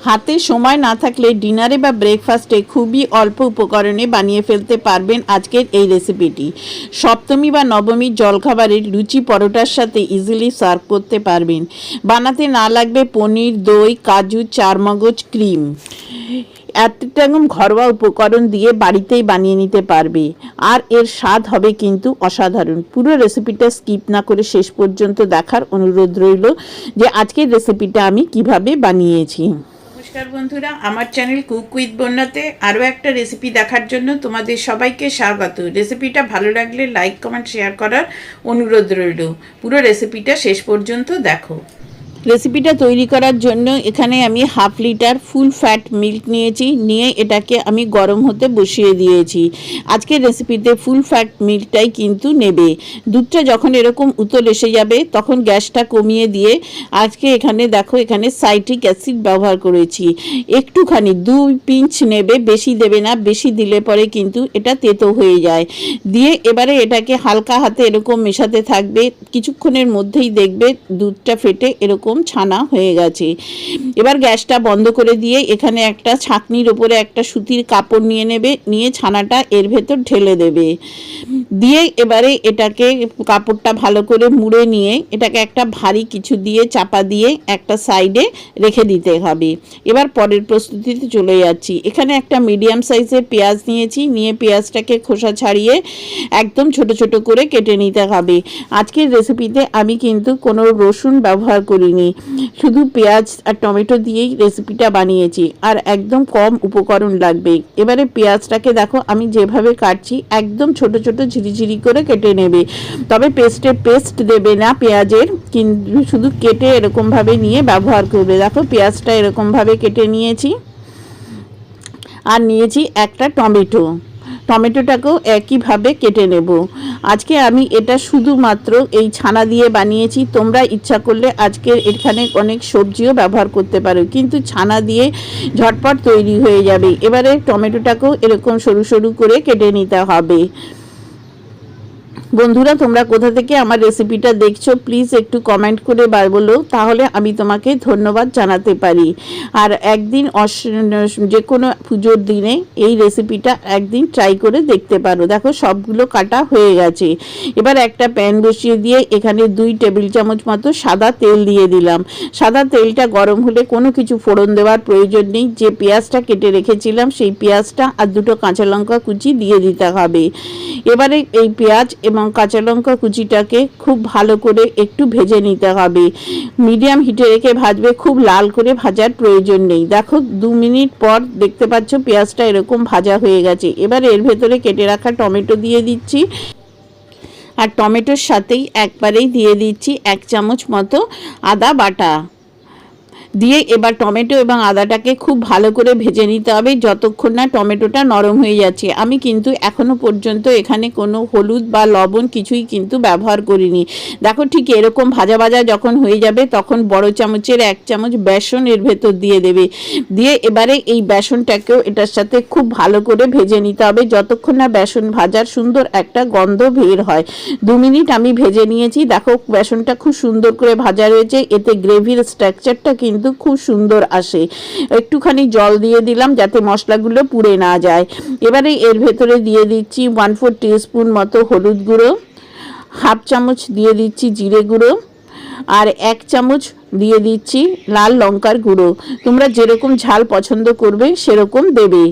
হাতে সময় না থাকলে ডিনারে বা ব্রেকফাস্টে খুবই অল্প উপকরণে বানিয়ে ফেলতে পারবেন আজকের এই রেসিপিটি। সপ্তমী বা নবমীর জলখাবারের লুচি পরোটার সাথে ইজিলি সার্ভ করতে পারবেন। বানাতে না লাগবে পনির, দই, কাজু, চারমগজ, ক্রিম। এতটা ঘরোয়া উপকরণ দিয়ে বাড়িতেই বানিয়ে নিতে পারবে। আর এর স্বাদ হবে কিন্তু অসাধারণ। পুরো রেসিপিটা স্কিপ না করে শেষ পর্যন্ত দেখার অনুরোধ রইল যে আজকের রেসিপিটা আমি কীভাবে বানিয়েছি। নমস্কার বন্ধুরা, আমার চ্যানেল কুক উইথ বন্যাতে আরও একটা রেসিপি দেখার জন্য তোমাদের সবাইকে স্বাগত। রেসিপিটা ভালো লাগলে লাইক, কমেন্ট, শেয়ার করার অনুরোধ রইল। পুরো রেসিপিটা শেষ পর্যন্ত দেখো। রেসিপিটা তৈরি করার জন্য এখানে আমি half litre full fat milk নিয়েছি, নিয়ে এটাকে আমি গরম হতে বসিয়ে দিয়েছি। আজকের রেসিপিতে ফুল ফ্যাট মিল্কটাই কিন্তু নেবে। দুধটা যখন এরকম উতল এসে যাবে, তখন গ্যাসটা কমিয়ে দিয়ে আজকে এখানে দেখো, এখানে সাইট্রিক অ্যাসিড ব্যবহার করেছি। একটুখানি, দুই পিঞ্চ নেবে, বেশি দেবে না, বেশি দিলে পরে কিন্তু এটা তেতো হয়ে যায়। দিয়ে এবারে এটাকে হালকা হাতে এরকম মেশাতে থাকবে, কিছুক্ষণের মধ্যেই দেখবে দুধটা ফেটে এরকম ছানা হয়ে গেছে। এবার গ্যাসটা বন্ধ করে দিয়ে এখানে একটা ছাকনির ওপরে একটা সুতির কাপড় নিয়ে নেবে, নিয়ে ছানাটা এর ভেতর ঢেলে দেবে। দিয়ে এবারে এটাকে কাপড়টা ভালো করে মুড়ে নিয়ে এটাকে একটা ভারী কিছু দিয়ে চাপা দিয়ে একটা সাইডে রেখে দিতে হবে। এবার পরের প্রস্তুতিতে চলে যাচ্ছি। এখানে একটা মিডিয়াম সাইজের পেঁয়াজ নিয়েছি, নিয়ে পেঁয়াজটাকে খোসা ছাড়িয়ে একদম ছোট ছোট করে কেটে নিতে হবে। আজকের রেসিপিতে আমি কিন্তু কোনো রসুন ব্যবহার করিনি। শুধু পেঁয়াজ আর টমেটো দিয়েই রেসিপিটা বানিয়েছি, আর একদম কম উপকরণ লাগবে। এবারে পেঁয়াজটাকে দেখো, আমি যেভাবে কাটছি, একদম ছোট ছোট ঝিরিঝিরি করে কেটে নেবে। তবে পেস্টে পেস্ট দেবে না পেঁয়াজের, কিন্তু শুধু কেটে এরকমভাবে নিয়ে ব্যবহার করবে। দেখো, পেঁয়াজটা এরকমভাবে কেটে নিয়েছি। আর নিয়েছি একটা টমেটো। টমেটোটাকেও একইভাবে কেটে নেব। আজকে আমি এটা শুধুমাত্র এই ছানা দিয়ে বানিয়েছি। তোমরা ইচ্ছা করলে আজকে এখানে অনেক সবজিও ব্যবহার করতে পারো, কিন্তু ছানা দিয়ে ঝটপট তৈরি হয়ে যাবে। এবারে টমেটোটাকেও এরকম সরু সরু করে কেটে নিতে হবে। বন্ধুরা, তোমরা কোথা থেকে আমার রেসিপিটা দেখছ প্লিজ একটু কমেন্ট করে বার বলো, তাহলে আমি তোমাকে ধন্যবাদ জানাতে পারি। আর একদিন যে কোনো পুজোর দিনে এই রেসিপিটা একদিন ট্রাই করে দেখতে পারো। দেখো, সবগুলো কাটা হয়ে গেছে। এবার একটা প্যান বসিয়ে দিয়ে এখানে দুই টেবিল চামচ মতো সাদা তেল দিয়ে দিলাম। সাদা তেলটা গরম হলে কোনো কিছু ফোড়ন দেওয়ার প্রয়োজন নেই। যে পেঁয়াজটা কেটে রেখেছিলাম, সেই পেঁয়াজটা আর দুটো কাঁচা লঙ্কা কুচি দিয়ে দিতে হবে। এবারে এই পেঁয়াজ এবং কাঁচা লঙ্কা কুচিটাকে খুব ভালো করে একটু ভেজে নিতে হবে। মিডিয়াম হিটে রেখে ভাজবে, খুব লাল করে ভাজার প্রয়োজন নেই। দেখো, দু মিনিট পর দেখতে পাচ্ছ পেঁয়াজটা এরকম ভাজা হয়ে গেছে। এবার এর ভেতরে কেটে রাখা টমেটো দিয়ে দিচ্ছি। আর টমেটোর সাথেই একবারেই দিয়ে দিচ্ছি এক চামচ মতো আদা বাটা। দিয়ে এবার টমেটো এবং আদাটাকে খুব ভালো করে ভেজে নিতে হবে যতক্ষণ না টমেটোটা নরম হয়ে যাচ্ছে। আমি কিন্তু এখনও পর্যন্ত এখানে কোনো হলুদ বা লবণ কিছুই কিন্তু ব্যবহার করিনি। দেখো ঠিক এরকম ভাজা ভাজা যখন হয়ে যাবে তখন বড় চামচের এক চামচ বেসন এর ভেতর দিয়ে দেবে। দিয়ে এবারে এই বেসনটাকেও এটার সাথে খুব ভালো করে ভেজে নিতে হবে যতক্ষণ না বেসন ভাজার সুন্দর একটা গন্ধ বের হয়। দু মিনিট আমি ভেজে নিয়েছি। দেখো বেসনটা খুব সুন্দর করে ভাজা রয়েছে। এতে গ্রেভির স্ট্রাকচারটা কিন্তু কিন্তু খুব সুন্দর আসে। একটুখানি জল দিয়ে দিলাম যাতে মশলাগুলো পুড়ে না যায়। এবারে এর ভেতরে দিয়ে দিচ্ছি ওয়ান ফোর টিস্পুন মতো হলুদ গুঁড়ো হাফ চামচ দিয়ে দিচ্ছি জিরে গুঁড়ো, আর এক চামচ দিয়ে দিচ্ছি লাল লঙ্কার গুঁড়ো। তোমরা যেরকম ঝাল পছন্দ করবে সেরকম দেবে।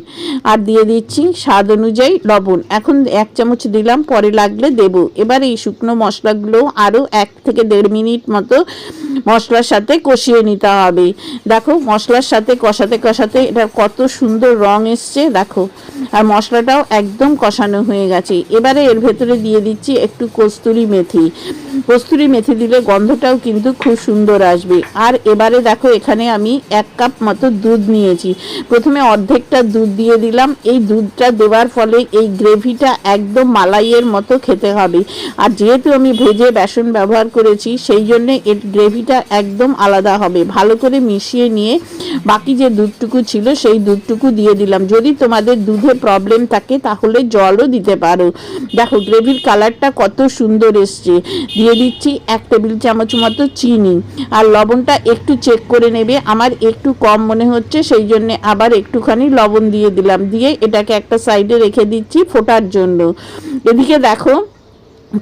আর দিয়ে দিচ্ছি স্বাদ অনুযায়ী লবণ। এখন এক চামচ দিলাম, পরে লাগলে দেব। এবার এই শুকনো মশলাগুলো আরও এক থেকে দেড় মিনিট মতো মশলার সাথে কষিয়ে নিতে হবে। দেখো, মশলার সাথে কষাতে কষাতে এটা কত সুন্দর রং এসছে, দেখো। আর মশলাটাও একদম কষানো হয়ে গেছে। এবারে এর ভেতরে দিয়ে দিচ্ছি একটু কস্তুরি মেথি। কস্তুরি মেথি দিলে গন্ধটাও কিন্তু খুব সুন্দর আসবে। আর এবারে দেখো, এখানে আমি এক কাপ মতো দুধ নিয়েছি। প্রথমে অর্ধেকটা দুধ দিয়ে দিলাম। এই দুধটা দেওয়ার ফলে এই গ্রেভিটা একদম মালাইয়ের মতো খেতে হবে। আর যেহেতু আমি ভেজে বেসন ব্যবহার করেছি, সেই জন্যে এর গ্রেভিটা একদম আলাদা হবে। ভালো করে মিশিয়ে নিয়ে বাকি যে দুধটুকু ছিল, সেই দুধটুকু দিয়ে দিলাম। যদি তোমাদের দুধে প্রবলেম থাকে, তাহলে জলও দিতে পারো। দেখো, গ্রেভির কালারটা কত সুন্দর এসছে। দিয়ে দিচ্ছি এক টেবিল চামচ মতো চিনি। আর লবণটা একটু চেক করে নেবে। আমার একটু কম মনে হচ্ছে, সেই জন্যে আবার একটুখানি লবণ দিয়ে দিলাম। দিয়ে এটাকে একটা সাইডে রেখে দিচ্ছি ফোটার জন্য। এদিকে দেখো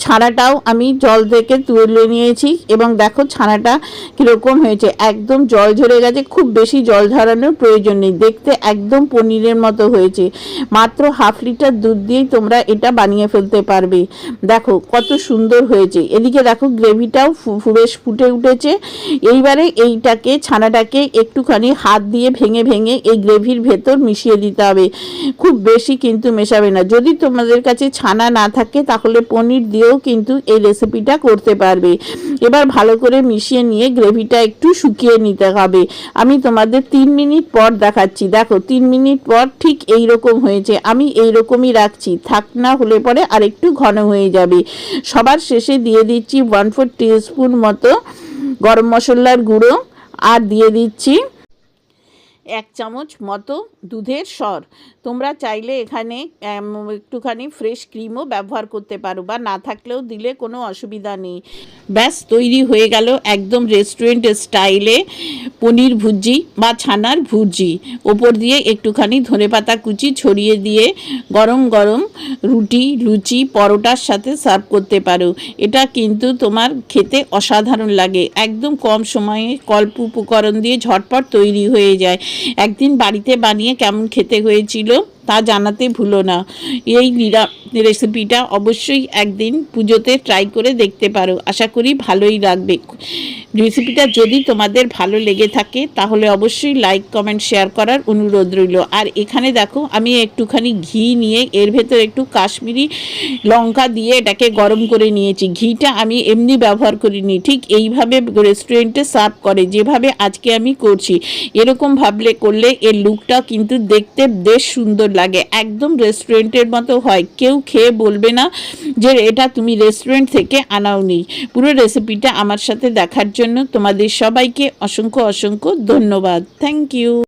ছানাটাও আমি জল থেকে তুলে নিয়েছি এবং দেখো ছানাটা কীরকম হয়েছে। একদম জল ঝরে গেছে, খুব বেশি জল ঝরানোর প্রয়োজন নেই। দেখতে একদম পনিরের মতো হয়েছে। মাত্র হাফ লিটার দুধ দিয়েই তোমরা এটা বানিয়ে ফেলতে পারবে। দেখো কত সুন্দর হয়েছে। এদিকে দেখো গ্রেভিটাও বেশ ফুটে উঠেছে। এইবারে এইটাকে, ছানাটাকে একটুখানি হাত দিয়ে ভেঙে ভেঙে এই গ্রেভির ভেতর মিশিয়ে দিতে হবে। খুব বেশি কিন্তু মেশাবে না। যদি তোমাদের কাছে ছানা না থাকে তাহলে পনির দিয়েও কিন্তু এই রেসিপিটা করতে পারবে। এবার ভালো করে মিশিয়ে নিয়ে গ্রেভিটা একটু শুকিয়ে নিতে হবে। আমি তোমাদের তিন মিনিট পর দেখাচ্ছি। দেখো, তিন মিনিট পর ঠিক এই রকম হয়েছে। আমি এই রকমই রাখছি। থাক না হলে পরে আর একটু ঘন হয়ে যাবে। সবার শেষে দিয়ে দিচ্ছি ওয়ান ফোর টিস্পুন মতো গরম মশলার গুঁড়ো। আর দিয়ে দিচ্ছি এক চামচ মতো দুধের সর। তোমরা চাইলে এখানে একটুখানি ফ্রেশ ক্রিমও ব্যবহার করতে পারো বা না থাকলেও দিলে কোনো অসুবিধা নেই। ব্যাস, তৈরি হয়ে গেল একদম রেস্টুরেন্ট স্টাইলে পনির ভুজি বা ছানার ভুজি ওপর দিয়ে একটুখানি ধনেপাতা কুচি ছড়িয়ে দিয়ে গরম গরম রুটি, লুচি, পরোটার সাথে সার্ভ করতে পারো। এটা কিন্তু তোমার খেতে অসাধারণ লাগে। একদম কম সময়ে কল্প উপকরণ দিয়ে ঝটপট তৈরি হয়ে যায়। একদিন বাড়িতে বানিয়ে কেমন খেতে হয়েছিল? তা জানাতে ভুলো না। এই রেসিপিটা অবশ্যই একদিন পুজোতে ট্রাই করে দেখতে পারো। আশা করি ভালোই লাগবে। রেসিপিটা যদি তোমাদের ভালো লেগে থাকে, তাহলে অবশ্যই লাইক কমেন্ট শেয়ার করার অনুরোধ রইল। আর এখানে দেখো, আমি একটুখানি ঘি নিয়ে, এর ভেতর একটু কাশ্মীরি লঙ্কা দিয়ে এটাকে গরম করে নিয়েছি। ঘিটা আমি এমনি ব্যবহার করিনি। ঠিক এইভাবে রেস্টুরেন্টে সার্ভ করে, যেভাবে আজকে আমি করছি। এরকম ভাবলে, করলে এর লুকটা কিন্তু দেখতে বেশ সুন্দর লাগে। একদম রেস্টুরেন্টের মতো হয়। কেউ খেয়ে বলবে না যে এটা তুমি রেস্টুরেন্ট থেকে আনাওনি। পুরো রেসিপিটা আমার সাথে দেখার জন্য তোমাদের সবাইকে অসংখ্য অসংখ্য ধন্যবাদ। Thank you